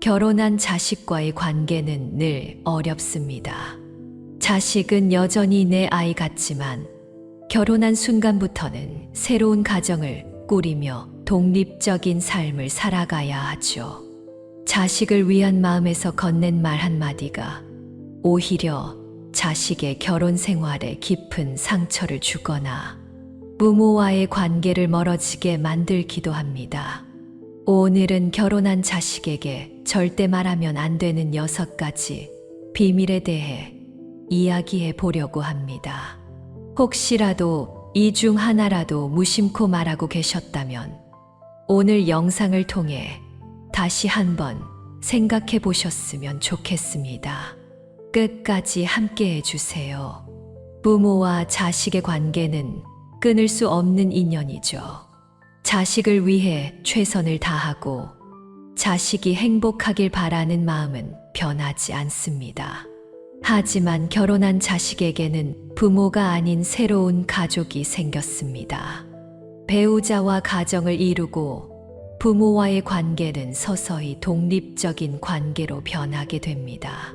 결혼한 자식과의 관계는 늘 어렵습니다. 자식은 여전히 내 아이 같지만 결혼한 순간부터는 새로운 가정을 꾸리며 독립적인 삶을 살아가야 하죠. 자식을 위한 마음에서 건넨 말 한마디가 오히려 자식의 결혼 생활에 깊은 상처를 주거나 부모와의 관계를 멀어지게 만들기도 합니다. 오늘은 결혼한 자식에게 절대 말하면 안 되는 여섯 가지 비밀에 대해 이야기해 보려고 합니다. 혹시라도 이 중 하나라도 무심코 말하고 계셨다면 오늘 영상을 통해 다시 한번 생각해 보셨으면 좋겠습니다. 끝까지 함께 해주세요. 부모와 자식의 관계는 끊을 수 없는 인연이죠. 자식을 위해 최선을 다하고 자식이 행복하길 바라는 마음은 변하지 않습니다. 하지만 결혼한 자식에게는 부모가 아닌 새로운 가족이 생겼습니다. 배우자와 가정을 이루고 부모와의 관계는 서서히 독립적인 관계로 변하게 됩니다.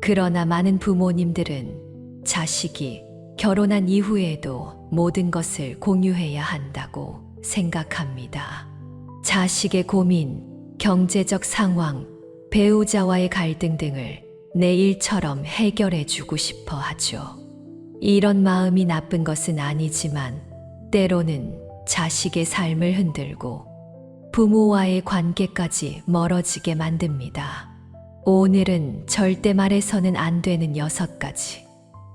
그러나 많은 부모님들은 자식이 결혼한 이후에도 모든 것을 공유해야 한다고 생각합니다. 자식의 고민, 경제적 상황, 배우자와의 갈등 등을 내 일처럼 해결해 주고 싶어 하죠. 이런 마음이 나쁜 것은 아니지만 때로는 자식의 삶을 흔들고 부모와의 관계까지 멀어지게 만듭니다. 오늘은 절대 말해서는 안 되는 여섯 가지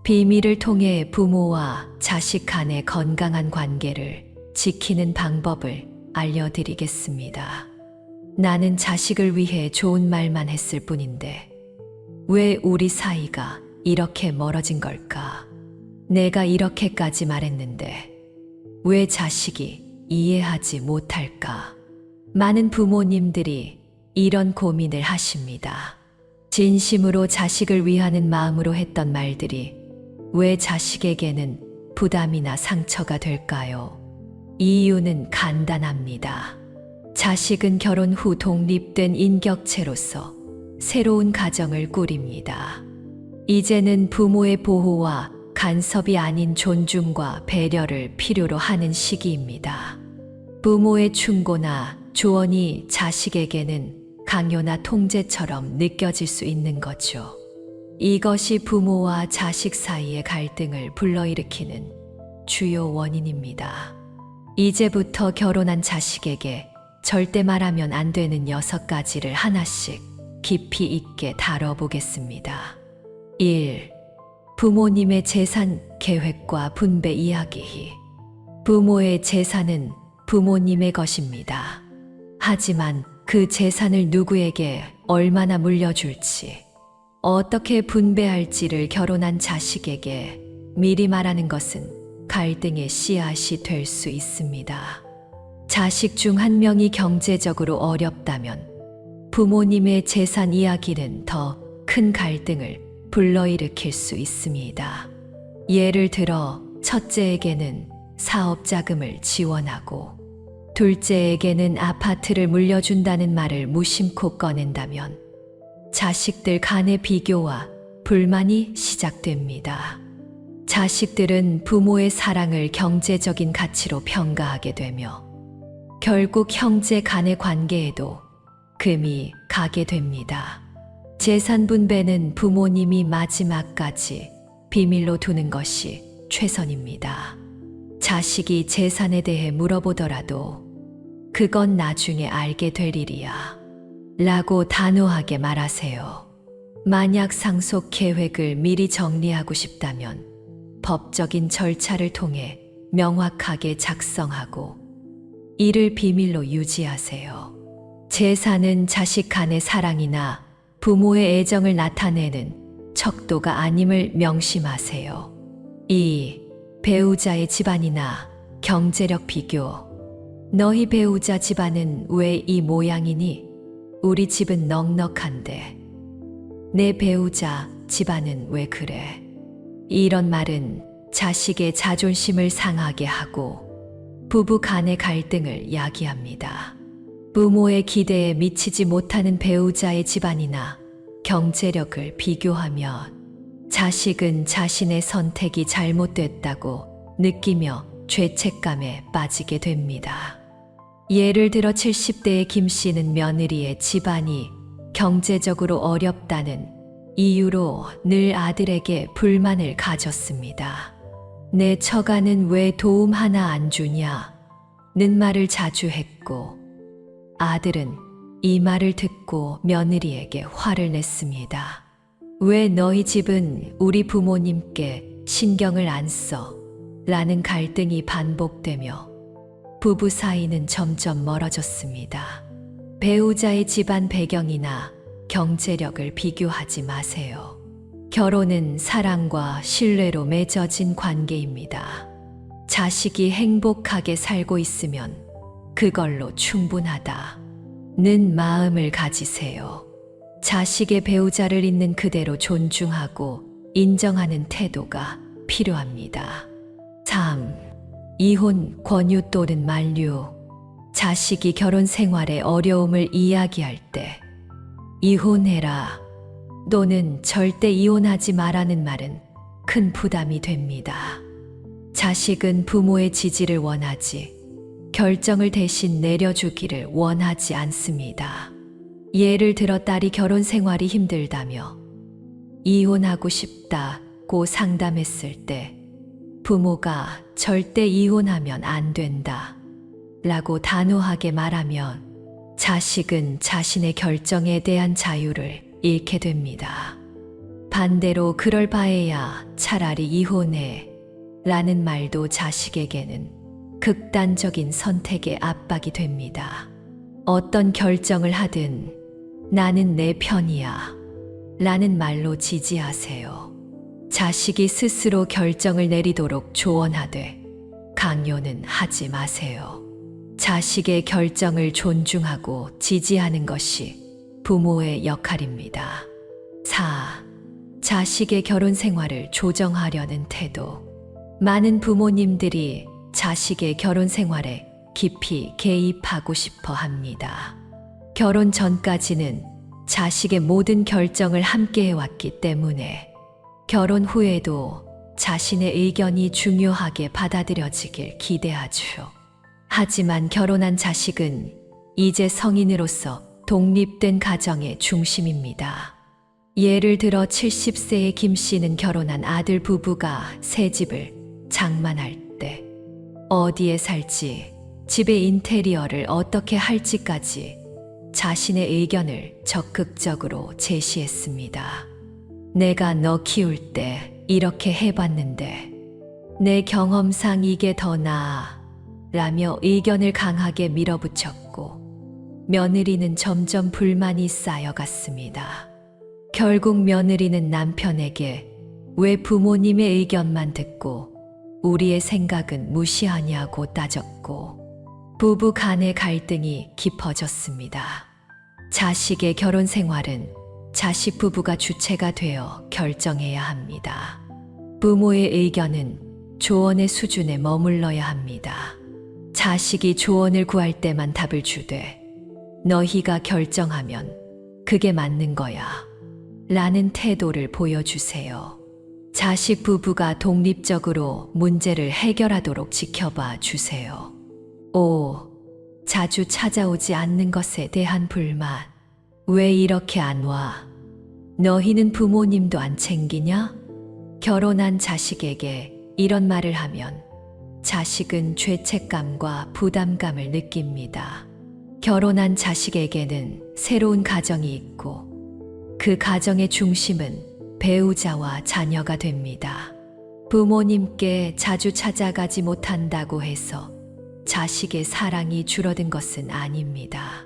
비밀을 통해 부모와 자식 간의 건강한 관계를 지키는 방법을 알려드리겠습니다. 나는 자식을 위해 좋은 말만 했을 뿐인데 왜 우리 사이가 이렇게 멀어진 걸까? 내가 이렇게까지 말했는데 왜 자식이 이해하지 못할까? 많은 부모님들이 이런 고민을 하십니다. 진심으로 자식을 위하는 마음으로 했던 말들이 왜 자식에게는 부담이나 상처가 될까요? 이유는 간단합니다. 자식은 결혼 후 독립된 인격체로서 새로운 가정을 꾸립니다. 이제는 부모의 보호와 간섭이 아닌 존중과 배려를 필요로 하는 시기입니다. 부모의 충고나 조언이 자식에게는 강요나 통제처럼 느껴질 수 있는 거죠. 이것이 부모와 자식 사이의 갈등을 불러일으키는 주요 원인입니다. 이제부터 결혼한 자식에게 절대 말하면 안 되는 여섯 가지를 하나씩 깊이 있게 다뤄보겠습니다. 1. 부모님의 재산 계획과 분배 이야기. 부모의 재산은 부모님의 것입니다. 하지만 그 재산을 누구에게 얼마나 물려줄지, 어떻게 분배할지를 결혼한 자식에게 미리 말하는 것은 갈등의 씨앗이 될 수 있습니다. 자식 중 한 명이 경제적으로 어렵다면 부모님의 재산 이야기는 더 큰 갈등을 불러일으킬 수 있습니다. 예를 들어 첫째에게는 사업 자금을 지원하고 둘째에게는 아파트를 물려준다는 말을 무심코 꺼낸다면 자식들 간의 비교와 불만이 시작됩니다. 자식들은 부모의 사랑을 경제적인 가치로 평가하게 되며 결국 형제 간의 관계에도 금이 가게 됩니다. 재산 분배는 부모님이 마지막까지 비밀로 두는 것이 최선입니다. 자식이 재산에 대해 물어보더라도 그건 나중에 알게 될 일이야. 라고 단호하게 말하세요. 만약 상속 계획을 미리 정리하고 싶다면 법적인 절차를 통해 명확하게 작성하고 이를 비밀로 유지하세요. 재산은 자식 간의 사랑이나 부모의 애정을 나타내는 척도가 아님을 명심하세요. 2. 배우자의 집안이나 경제력 비교. 너희 배우자 집안은 왜 이 모양이니? 우리 집은 넉넉한데. 내 배우자 집안은 왜 그래? 이런 말은 자식의 자존심을 상하게 하고 부부 간의 갈등을 야기합니다. 부모의 기대에 미치지 못하는 배우자의 집안이나 경제력을 비교하면 자식은 자신의 선택이 잘못됐다고 느끼며 죄책감에 빠지게 됩니다. 예를 들어 70대의 김 씨는 며느리의 집안이 경제적으로 어렵다는 이유로 늘 아들에게 불만을 가졌습니다. 내 처가는 왜 도움 하나 안 주냐? 는 말을 자주 했고, 아들은 이 말을 듣고 며느리에게 화를 냈습니다. 왜 너희 집은 우리 부모님께 신경을 안 써? 라는 갈등이 반복되며 부부 사이는 점점 멀어졌습니다. 배우자의 집안 배경이나 경제력을 비교하지 마세요. 결혼은 사랑과 신뢰로 맺어진 관계입니다. 자식이 행복하게 살고 있으면 그걸로 충분하다. 는 마음을 가지세요. 자식의 배우자를 있는 그대로 존중하고 인정하는 태도가 필요합니다. 3. 이혼, 권유 또는 만류. 자식이 결혼 생활에 어려움을 이야기할 때 이혼해라 또는 절대 이혼하지 마라는 말은 큰 부담이 됩니다. 자식은 부모의 지지를 원하지 결정을 대신 내려주기를 원하지 않습니다. 예를 들어 딸이 결혼 생활이 힘들다며 이혼하고 싶다고 상담했을 때 부모가 절대 이혼하면 안 된다 라고 단호하게 말하면 자식은 자신의 결정에 대한 자유를 잃게 됩니다. 반대로 그럴 바에야 차라리 이혼해 라는 말도 자식에게는 극단적인 선택의 압박이 됩니다. 어떤 결정을 하든 나는 내 편이야 라는 말로 지지하세요. 자식이 스스로 결정을 내리도록 조언하되 강요는 하지 마세요. 자식의 결정을 존중하고 지지하는 것이 부모의 역할입니다. 4. 자식의 결혼 생활을 조정하려는 태도. 많은 부모님들이 자식의 결혼 생활에 깊이 개입하고 싶어 합니다. 결혼 전까지는 자식의 모든 결정을 함께 해왔기 때문에 결혼 후에도 자신의 의견이 중요하게 받아들여지길 기대하죠. 하지만 결혼한 자식은 이제 성인으로서 독립된 가정의 중심입니다. 예를 들어 70세의 김 씨는 결혼한 아들 부부가 새 집을 장만할 때 어디에 살지, 집의 인테리어를 어떻게 할지까지 자신의 의견을 적극적으로 제시했습니다. 내가 너 키울 때 이렇게 해봤는데 내 경험상 이게 더 나아 라며 의견을 강하게 밀어붙였고 며느리는 점점 불만이 쌓여갔습니다. 결국 며느리는 남편에게 왜 부모님의 의견만 듣고 우리의 생각은 무시하냐고 따졌고 부부 간의 갈등이 깊어졌습니다. 자식의 결혼 생활은 자식 부부가 주체가 되어 결정해야 합니다. 부모의 의견은 조언의 수준에 머물러야 합니다. 자식이 조언을 구할 때만 답을 주되 너희가 결정하면 그게 맞는 거야. 라는 태도를 보여주세요. 자식 부부가 독립적으로 문제를 해결하도록 지켜봐 주세요. 5. 자주 찾아오지 않는 것에 대한 불만. 왜 이렇게 안 와? 너희는 부모님도 안 챙기냐? 결혼한 자식에게 이런 말을 하면 자식은 죄책감과 부담감을 느낍니다. 결혼한 자식에게는 새로운 가정이 있고 그 가정의 중심은 배우자와 자녀가 됩니다. 부모님께 자주 찾아가지 못한다고 해서 자식의 사랑이 줄어든 것은 아닙니다.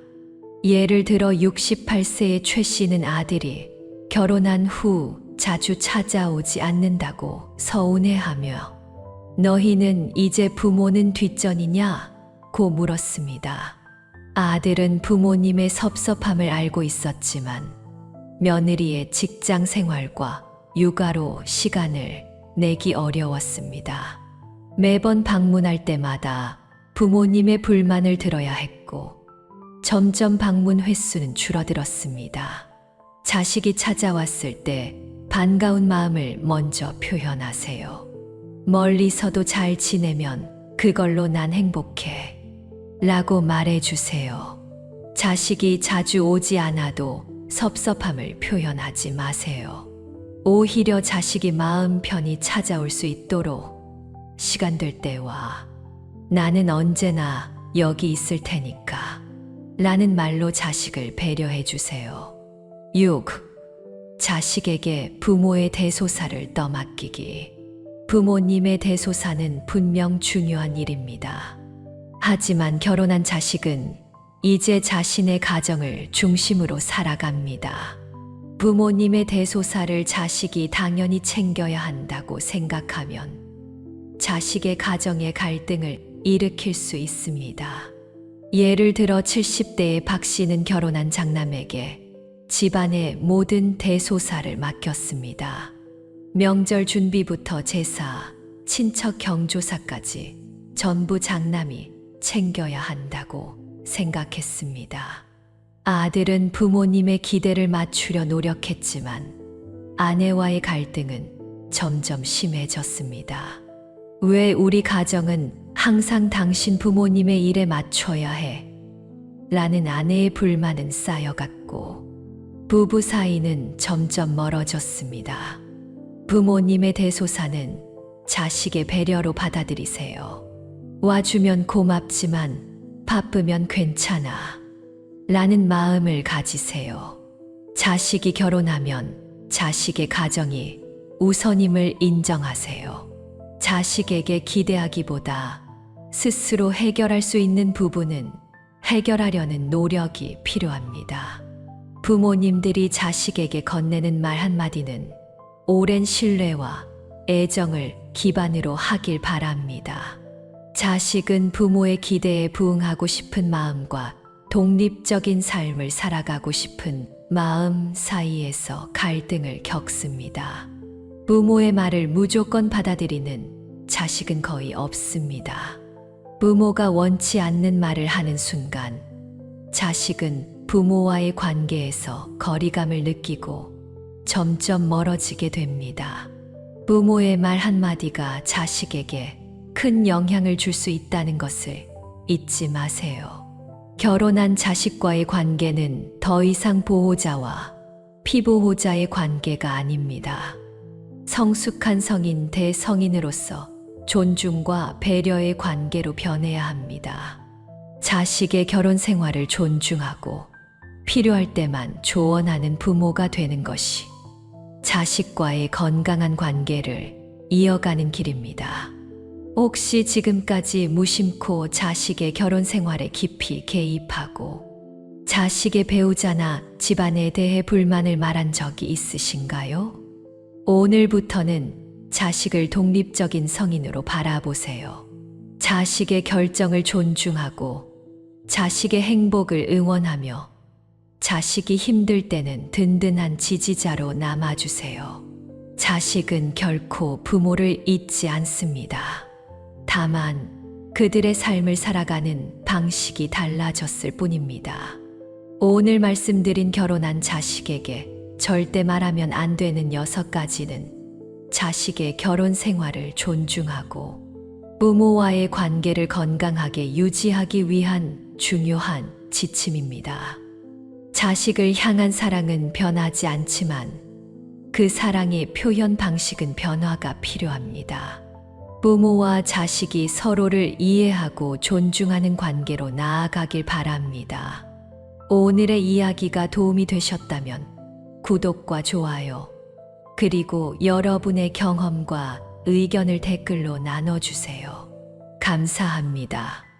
예를 들어 68세의 최 씨는 아들이 결혼한 후 자주 찾아오지 않는다고 서운해하며 너희는 이제 부모는 뒷전이냐? 고 물었습니다. 아들은 부모님의 섭섭함을 알고 있었지만 며느리의 직장 생활과 육아로 시간을 내기 어려웠습니다. 매번 방문할 때마다 부모님의 불만을 들어야 했고 점점 방문 횟수는 줄어들었습니다. 자식이 찾아왔을 때 반가운 마음을 먼저 표현하세요. 멀리서도 잘 지내면 그걸로 난 행복해. 라고 말해주세요. 자식이 자주 오지 않아도 섭섭함을 표현하지 마세요. 오히려 자식이 마음 편히 찾아올 수 있도록 시간 될 때와 나는 언제나 여기 있을 테니까 라는 말로 자식을 배려해 주세요. 6. 자식에게 부모의 대소사를 떠맡기기. 부모님의 대소사는 분명 중요한 일입니다. 하지만 결혼한 자식은 이제 자신의 가정을 중심으로 살아갑니다. 부모님의 대소사를 자식이 당연히 챙겨야 한다고 생각하면 자식의 가정의 갈등을 일으킬 수 있습니다. 예를 들어 70대의 박 씨는 결혼한 장남에게 집안의 모든 대소사를 맡겼습니다. 명절 준비부터 제사, 친척 경조사까지 전부 장남이 챙겨야 한다고 생각했습니다. 아들은 부모님의 기대를 맞추려 노력했지만 아내와의 갈등은 점점 심해졌습니다. 왜 우리 가정은 항상 당신 부모님의 일에 맞춰야 해? 라는 아내의 불만은 쌓여갔고 부부 사이는 점점 멀어졌습니다. 부모님의 대소사는 자식의 배려로 받아들이세요. 와주면 고맙지만 바쁘면 괜찮아. 라는 마음을 가지세요. 자식이 결혼하면 자식의 가정이 우선임을 인정하세요. 자식에게 기대하기보다 스스로 해결할 수 있는 부분은 해결하려는 노력이 필요합니다. 부모님들이 자식에게 건네는 말 한마디는 오랜 신뢰와 애정을 기반으로 하길 바랍니다. 자식은 부모의 기대에 부응하고 싶은 마음과 독립적인 삶을 살아가고 싶은 마음 사이에서 갈등을 겪습니다. 부모의 말을 무조건 받아들이는 자식은 거의 없습니다. 부모가 원치 않는 말을 하는 순간 자식은 부모와의 관계에서 거리감을 느끼고 점점 멀어지게 됩니다. 부모의 말 한마디가 자식에게 큰 영향을 줄 수 있다는 것을 잊지 마세요. 결혼한 자식과의 관계는 더 이상 보호자와 피보호자의 관계가 아닙니다. 성숙한 성인 대성인으로서 존중과 배려의 관계로 변해야 합니다. 자식의 결혼 생활을 존중하고 필요할 때만 조언하는 부모가 되는 것이 자식과의 건강한 관계를 이어가는 길입니다. 혹시 지금까지 무심코 자식의 결혼 생활에 깊이 개입하고 자식의 배우자나 집안에 대해 불만을 말한 적이 있으신가요? 오늘부터는 자식을 독립적인 성인으로 바라보세요. 자식의 결정을 존중하고 자식의 행복을 응원하며 자식이 힘들 때는 든든한 지지자로 남아주세요. 자식은 결코 부모를 잊지 않습니다. 다만 그들의 삶을 살아가는 방식이 달라졌을 뿐입니다. 오늘 말씀드린 결혼한 자식에게 절대 말하면 안 되는 여섯 가지는 자식의 결혼 생활을 존중하고 부모와의 관계를 건강하게 유지하기 위한 중요한 지침입니다. 자식을 향한 사랑은 변하지 않지만 그 사랑의 표현 방식은 변화가 필요합니다. 부모와 자식이 서로를 이해하고 존중하는 관계로 나아가길 바랍니다. 오늘의 이야기가 도움이 되셨다면 구독과 좋아요, 그리고 여러분의 경험과 의견을 댓글로 나눠주세요. 감사합니다.